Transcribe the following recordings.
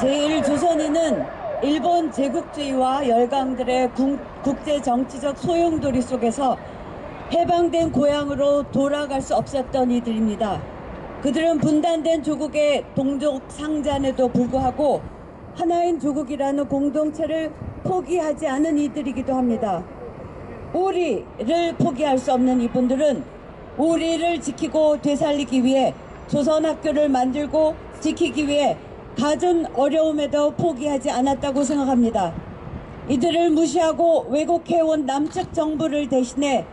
제1조선인은 일본 제국주의와 열강들의 국- 국제 정치적 소용돌이 속에서 해방된 고향으로 돌아갈 수 없었던 이들입니다. 그들은 분단된 조국의 동족 상잔에도 불구하고 하나인 조국이라는 공동체를 포기하지 않은 이들이기도 합니다. 우리를 포기할 수 없는 이분들은 우리를 지키고 되살리기 위해 조선학교를 만들고 지키기 위해 갖은 어려움에도 포기하지 않았다고 생각합니다. 이들을 무시하고 왜곡해온 남측 정부를 대신해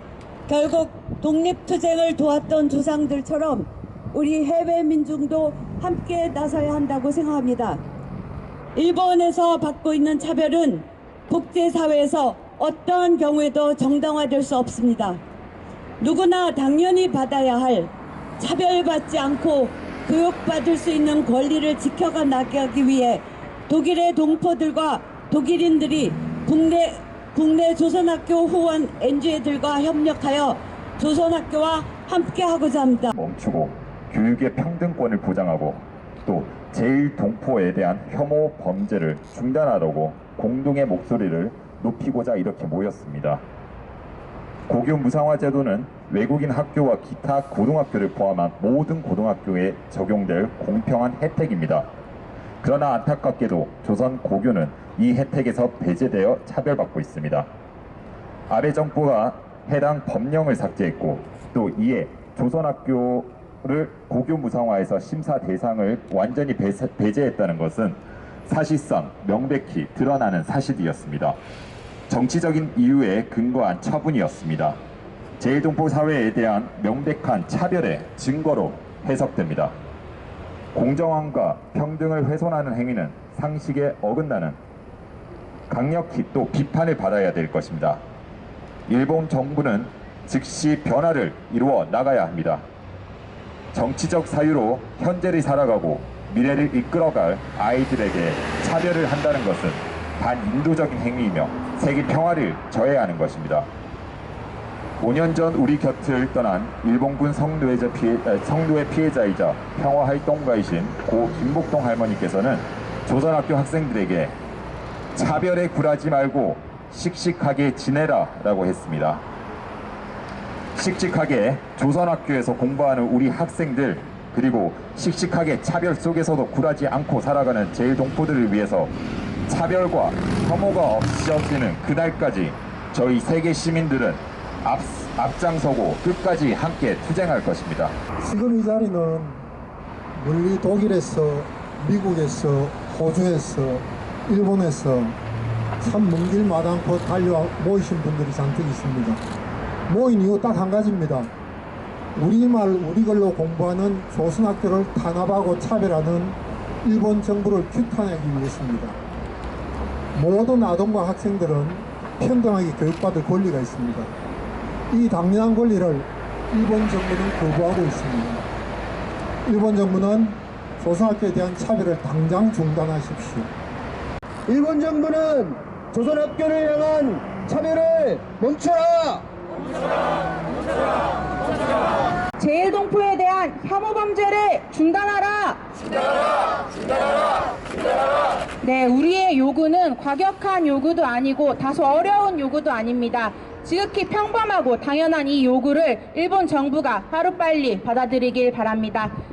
결국 독립투쟁을 도왔던 조상들처럼 우리 해외 민중도 함께 나서야 한다고 생각합니다. 일본에서 받고 있는 차별은 국제사회에서 어떠한 경우에도 정당화될 수 없습니다. 누구나 당연히 받아야 할 차별받지 않고 교육받을 수 있는 권리를 지켜가 나가기 위해 독일의 동포들과 독일인들이 국내, 국내 조선학교 후원 NGO들과 협력하여 조선학교와 함께하고자 합니다. 멈추고 교육의 평등권을 보장하고 또 제1동포에 대한 혐오 범죄를 중단하려고 공동의 목소리를 높이고자 이렇게 모였습니다. 고교 무상화 제도는 외국인 학교와 기타 고등학교를 포함한 모든 고등학교에 적용될 공평한 혜택입니다. 그러나 안타깝게도 조선 고교는 이 혜택에서 배제되어 차별받고 있습니다. 아베 정부가 해당 법령을 삭제했고 또 이에 조선학교를 고교 무상화해서 심사 대상을 완전히 배제했다는 것은 사실상 명백히 드러나는 사실이었습니다. 정치적인 이유에 근거한 처분이었습니다. 제1동포 사회에 대한 명백한 차별의 증거로 해석됩니다. 공정함과 평등을 훼손하는 행위는 상식에 어긋나는 강력히 또 비판을 받아야 될 것입니다. 일본 정부는 즉시 변화를 이루어 나가야 합니다. 정치적 사유로 현재를 살아가고 미래를 이끌어갈 아이들에게 차별을 한다는 것은 반인도적인 행위이며 세계 평화를 저해하는 것입니다. 5년 전 우리 곁을 떠난 일본군 성노예자 피해, 아, 성노예 피해자이자 평화 활동가이신 고 김복동 할머니께서는 조선학교 학생들에게 차별에 굴하지 말고 씩씩하게 지내라 라고 했습니다. 씩씩하게 조선학교에서 공부하는 우리 학생들 그리고 씩씩하게 차별 속에서도 굴하지 않고 살아가는 제일 동포들을 위해서 차별과 혐오가 없어지는 그날까지 저희 세계 시민들은 앞, 앞장서고 끝까지 함께 투쟁할 것입니다. 지금 이 자리는 멀리 독일에서, 미국에서, 호주에서, 일본에서 참 먼 길 마당코 달려 모이신 분들이 잔뜩 있습니다. 모인 이유 딱 한 가지입니다. 우리말, 우리걸로 공부하는 조선학교를 탄압하고 차별하는 일본 정부를 규탄하기 위해서입니다. 모든 아동과 학생들은 평등하게 교육받을 권리가 있습니다. 이 당연한 권리를 일본 정부는 거부하고 있습니다. 일본 정부는 조선학교에 대한 차별을 당장 중단하십시오. 일본 정부는 조선학교를 향한 차별을 멈춰라! 제일동포에 대한 혐오 범죄를 중단하라. 네, 우리의 요구는 과격한 요구도 아니고 다소 어려운 요구도 아닙니다. 지극히 평범하고 당연한 이 요구를 일본 정부가 하루빨리 받아들이길 바랍니다.